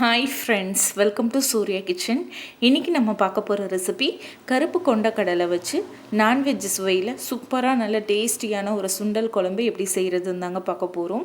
Hi friends welcome to Surya kitchen இன்றைக்கி நம்ம பார்க்க போகிற ரெசிபி கருப்பு கொண்ட கடலை வச்சு நான்வெஜ் சுவையில் சூப்பராக நல்ல டேஸ்டியான ஒரு சுண்டல் குழம்பு எப்படி செய்கிறதுன்னு தாங்க பார்க்க போகிறோம்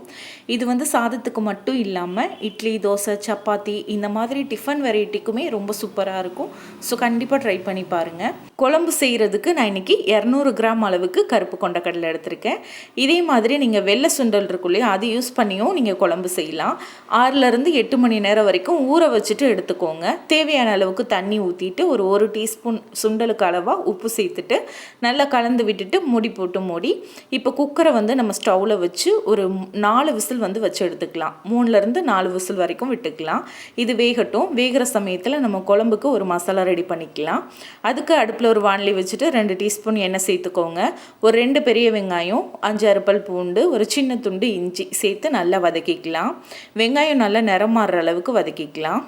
இது வந்து சாதத்துக்கு மட்டும் இல்லாமல் இட்லி தோசை சப்பாத்தி இந்த மாதிரி டிஃபன் வெரைட்டிக்குமே ரொம்ப சூப்பராக இருக்கும். ஸோ கண்டிப்பாக ட்ரை பண்ணி பாருங்கள் குழம்பு செய்கிறதுக்கு நான் இன்றைக்கி இரநூறு கிராம் அளவுக்கு கருப்பு கொண்ட கடலை எடுத்திருக்கேன். இதே மாதிரி நீங்கள் வெள்ளை சுண்டல் இருக்குள்ளேயே அது யூஸ் பண்ணியும் நீங்கள் குழம்பு செய்யலாம். ஆறுலேருந்து எட்டு மணி நேரம் வரைக்கும் ஊற வச்சுட்டு எடுத்துக்கோங்க. தேவையான அளவுக்கு தண்ணி ஊற்றிட்டு ஒரு ஒரு டீஸ்பூன் சுண்டலுக்கு அளவாக உப்பு சேர்த்துட்டு நல்லா கலந்து விட்டுட்டு மூடி போட்டு மூடி. இப்போ குக்கரை வந்து நம்ம ஸ்டவ்வில் வச்சு ஒரு நாலு விசில் வந்து வச்சு எடுத்துக்கலாம். மூணுலேருந்து நாலு விசில் வரைக்கும் விட்டுக்கலாம். இது வேகட்டும். வேகிற சமயத்தில் நம்ம குழம்புக்கு ஒரு மசாலா ரெடி பண்ணிக்கலாம். அதுக்கு அடுப்பில் ஒரு வானலி வச்சுட்டு ரெண்டு டீஸ்பூன் எண்ணெய் சேர்த்துக்கோங்க. ஒரு ரெண்டு பெரிய வெங்காயம் அஞ்சாறு பல் பூண்டு ஒரு சின்ன துண்டு இஞ்சி சேர்த்து நல்லா வதக்கிக்கலாம். வெங்காயம் நல்லா நிறம் மாறுற அளவுக்கு வதக்கிக்கலாம்.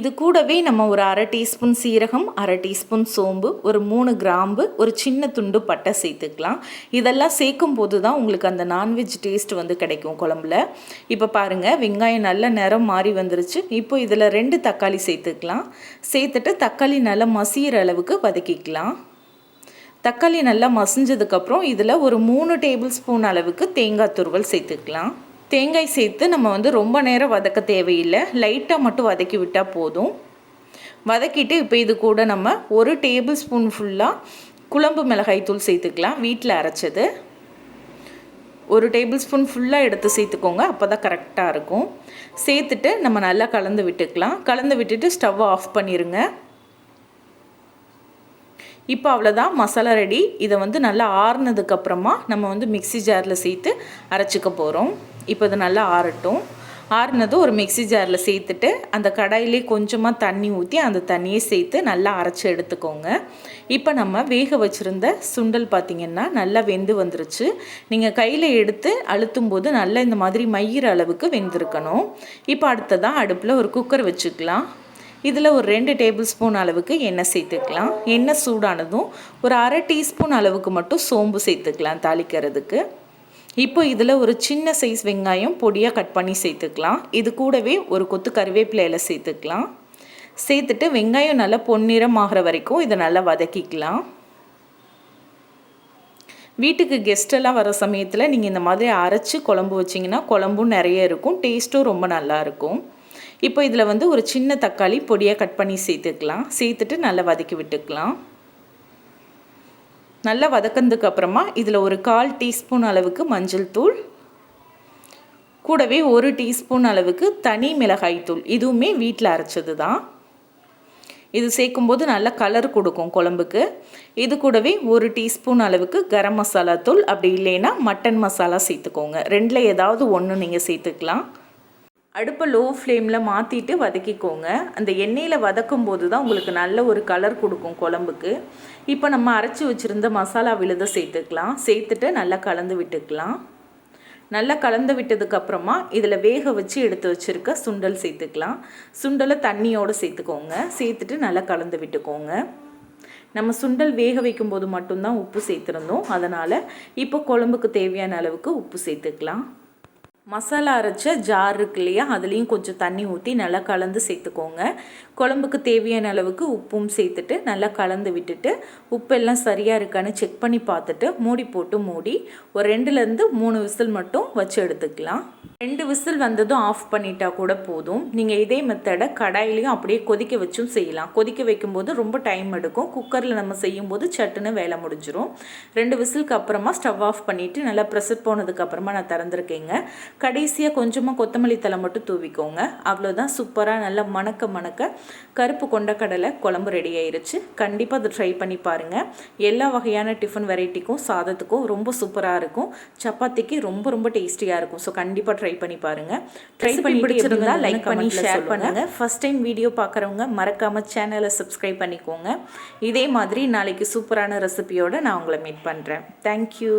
இது கூடவே நம்ம ஒரு அரை டீஸ்பூன் சீரகம் அரை டீஸ்பூன் சோம்பு ஒரு மூணு கிராம்பு ஒரு சின்ன துண்டு பட்டை சேர்த்துக்கலாம். இதெல்லாம் சேர்க்கும் போது தான் உங்களுக்கு அந்த நான்வெஜ் டேஸ்ட் வந்து கிடைக்கும் குழம்புல. இப்போ பாருங்கள் வெங்காயம் நல்ல நிறம் மாறி வந்துருச்சு. இப்போ இதில் ரெண்டு தக்காளி சேர்த்துக்கலாம். சேர்த்துட்டு தக்காளி நல்லா மசிகிற அளவுக்கு வதக்கிக்கலாம். தக்காளி நல்லா மசிஞ்சதுக்கப்புறம் இதில் ஒரு மூணு டேபிள் ஸ்பூன் அளவுக்கு தேங்காய் துருவல் சேர்த்துக்கலாம். தேங்காய் சேர்த்து நம்ம வந்து ரொம்ப நேரம் வதக்க தேவையில்லை. லைட்டாக மட்டும் வதக்கி விட்டால் போதும். வதக்கிட்டு இப்போ இது கூட நம்ம ஒரு டேபிள் ஸ்பூன் ஃபுல்லாக குழம்பு மிளகாய் தூள் சேர்த்துக்கலாம். வீட்டில் அரைச்சது. ஒரு டேபிள் ஸ்பூன் ஃபுல்லாக எடுத்து சேர்த்துக்கோங்க. அப்போ தான் கரெக்டாக இருக்கும். சேர்த்துட்டு நம்ம நல்லா கலந்து விட்டுக்கலாம். கலந்து விட்டுட்டு ஸ்டவ் ஆஃப் பண்ணிடுங்க இப்போ அவ்வளோதான் மசாலா ரெடி இதை வந்து நல்லா ஆறுனதுக்கப்புறமா நம்ம வந்து மிக்சி ஜாரில் சேர்த்து அரைச்சிக்க போகிறோம் இப்போ இது நல்லா ஆறட்டும். ஆறுனதும் ஒரு மிக்சி ஜாரில் சேர்த்துட்டு அந்த கடாயிலே கொஞ்சமாக தண்ணி ஊற்றி அந்த தண்ணியை சேர்த்து நல்லா அரைச்சி எடுத்துக்கோங்க. இப்போ நம்ம வேக வச்சுருந்த சுண்டல் பார்த்திங்கன்னா நல்லா வெந்து வந்துருச்சு. நீங்கள் கையில் எடுத்து அழுத்தும் போது நல்லா இந்த மாதிரி மயிற அளவுக்கு வெந்திருக்கணும். இப்போ அடுத்ததாக அடுப்பில் ஒரு குக்கர் வச்சுக்கலாம். இதில் ஒரு ரெண்டு டேபிள் ஸ்பூன் அளவுக்கு எண்ணெய் சேர்த்துக்கலாம். எண்ணெய் சூடானதும் ஒரு அரை டீஸ்பூன் அளவுக்கு மட்டும் சோம்பு சேர்த்துக்கலாம் தாளிக்கிறதுக்கு. இப்போ இதில் ஒரு சின்ன சைஸ் வெங்காயம் பொடியாக கட் பண்ணி சேர்த்துக்கலாம். இது கூடவே ஒரு கொத்து கருவேப்பிலையில் சேர்த்துக்கலாம். சேர்த்துட்டு வெங்காயம் நல்லா பொன்னிறம் ஆகிற வரைக்கும் இதை நல்லா வதக்கிக்கலாம். வீட்டுக்கு கெஸ்டெல்லாம் வர சமயத்தில் நீங்கள் இந்த மாதிரி அரைச்சி குழம்பு வச்சிங்கன்னா குழம்பும் நிறைய இருக்கும் டேஸ்ட்டும் ரொம்ப நல்லாயிருக்கும் இப்போ இதில் வந்து ஒரு சின்ன தக்காளி பொடியாக கட் பண்ணி சேர்த்துக்கலாம். சேர்த்துட்டு நல்லா வதக்கி விட்டுக்கலாம். நல்லா வதக்கினதுக்கு அப்புறமா இதில் ஒரு கால் டீஸ்பூன் அளவுக்கு மஞ்சள் தூள் கூடவே ஒரு டீஸ்பூன் அளவுக்கு தனி மிளகாய் தூள். இதுவுமே வீட்டில் அரைச்சது தான் இது சேர்க்கும்போது நல்ல கலர் கொடுக்கும் குழம்புக்கு. இது கூடவே ஒரு டீஸ்பூன் அளவுக்கு கரம் மசாலா தூள். அப்படி இல்லைன்னா மட்டன் மசாலா சேர்த்துக்கோங்க. ரெண்டில் ஏதாவது ஒன்று நீங்கள் சேர்த்துக்கலாம். அடுப்பை லோ ஃப்ளேமில் மாற்றிட்டு வதக்கிக்கோங்க. அந்த எண்ணெயில் வதக்கும் போது தான் உங்களுக்கு நல்ல ஒரு கலர் கொடுக்கும் குழம்புக்கு. இப்போ நம்ம அரைச்சி வச்சுருந்த மசாலா விழுத சேர்த்துக்கலாம். சேர்த்துட்டு நல்லா கலந்து விட்டுக்கலாம். நல்லா கலந்து விட்டதுக்கப்புறமா இதில் வேக வச்சு எடுத்து வச்சுருக்க சுண்டல் சேர்த்துக்கலாம். சுண்டலை தண்ணியோடு சேர்த்துக்கோங்க. சேர்த்துட்டு நல்லா கலந்து விட்டுக்கோங்க. நம்ம சுண்டல் வேக வைக்கும்போது மட்டும்தான் உப்பு சேர்த்துருந்தோம். அதனால் இப்போ குழம்புக்கு தேவையான அளவுக்கு உப்பு சேர்த்துக்கலாம். மசாலா அரைச்ச ஜார் இருக்கு இல்லையா? அதுலேயும் கொஞ்சம் தண்ணி ஊற்றி நல்லா கலந்து சேர்த்துக்கோங்க. குழம்புக்கு தேவையான அளவுக்கு உப்பும் சேர்த்துட்டு நல்லா கலந்து விட்டுட்டு உப்பெல்லாம் சரியாக இருக்கான்னு செக் பண்ணி பார்த்துட்டு மூடி போட்டு மூடி ஒரு ரெண்டுலேருந்து மூணு விசில் மட்டும் வச்சு எடுத்துக்கலாம். ரெண்டு விசில் வந்ததும் ஆஃப் பண்ணிட்டா கூட போதும். நீங்கள் இதே மெத்தடை கடாயிலையும் அப்படியே கொதிக்க வச்சும் செய்யலாம். கொதிக்க வைக்கும்போது ரொம்ப டைம் எடுக்கும். குக்கரில் நம்ம செய்யும்போது சட்டுன்னு வேலை முடிஞ்சிடும் ரெண்டு விசிலுக்கு அப்புறமா ஸ்டவ் ஆஃப் பண்ணிவிட்டு நல்லா ப்ரெஷர் போனதுக்கப்புறமா நான் திறந்துருக்கேங்க. கடைசியாக கொஞ்சமாக கொத்தமல்லி தலை மட்டும் தூவிக்கோங்க. அவ்வளோதான் சூப்பராக நல்லா மணக்க மணக்க கருப்பு கொண்டக்கடலை குழம்பு ரெடி ஆயிருச்சு. கண்டிப்பாக அதை ட்ரை பண்ணி பாருங்கள் எல்லா வகையான டிஃபன் வெரைட்டிக்கும் சாதத்துக்கும் ரொம்ப சூப்பராக இருக்கும். சப்பாத்திக்கு ரொம்ப ரொம்ப டேஸ்டியாக இருக்கும். ஸோ கண்டிப்பாக ட்ரை பண்ணி பாருங்கள் ட்ரை பண்ணி பிடிச்சிருந்தா லைக் பண்ணி ஷேர் பண்ணுங்கள் ஃபஸ்ட் டைம் வீடியோ பார்க்குறவங்க மறக்காமல் சேனலை சப்ஸ்கிரைப் பண்ணிக்கோங்க. இதே மாதிரி நாளைக்கு சூப்பரான ரெசிபியோடு நான் உங்களை மீட் பண்ணுறேன் தேங்க்யூ